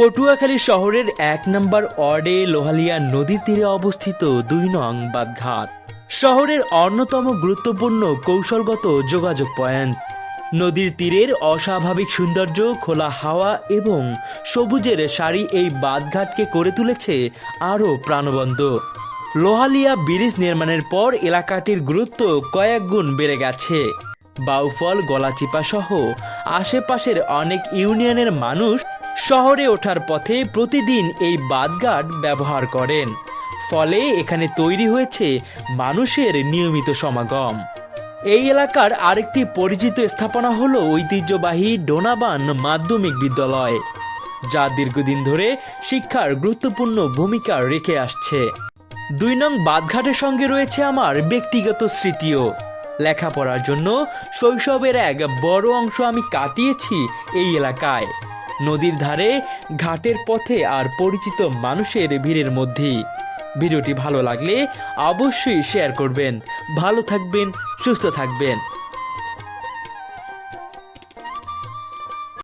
পটুয়াখালী শহরের এক নম্বর ওয়ার্ডে লোহালিয়া নদীর তীরে অবস্থিত দুই নং বাদঘাট শহরের অন্যতম গুরুত্বপূর্ণ কৌশলগত যোগাযোগ পয়েন্ট। নদীর তীরের অস্বাভাবিক সৌন্দর্য, খোলা হাওয়া এবং সবুজের সারি এই বাঁধঘাটকে করে তুলেছে আরও প্রাণবন্ত। লোহালিয়া ব্রিজ নির্মাণের পর এলাকাটির গুরুত্ব কয়েক গুণ বেড়ে গেছে। বাউফল, গলাচিপা সহ আশেপাশের অনেক ইউনিয়নের মানুষ শহরে ওঠার পথে প্রতিদিন এই বাদঘাট ব্যবহার করেন। ফলে এখানে তৈরি হয়েছে মানুষের নিয়মিত সমাগম। এই এলাকার আরেকটি পরিচিত স্থাপনা হল ঐতিহ্যবাহী ডোনাবান মাধ্যমিক বিদ্যালয়, যা দীর্ঘদিন ধরে শিক্ষার গুরুত্বপূর্ণ ভূমিকা রেখে আসছে। দুই নং বাদঘাটের সঙ্গে রয়েছে আমার ব্যক্তিগত স্মৃতিও। লেখাপড়ার জন্য শৈশবের এক বড় অংশ আমি কাটিয়েছি এই এলাকায়। নদীর ধারে, ঘাটের পথে আর পরিচিত মানুষের ভিড়ের মধ্যেই। ভিডিওটি ভালো লাগলে অবশ্যই শেয়ার করবেন। ভালো থাকবেন, সুস্থ থাকবেন।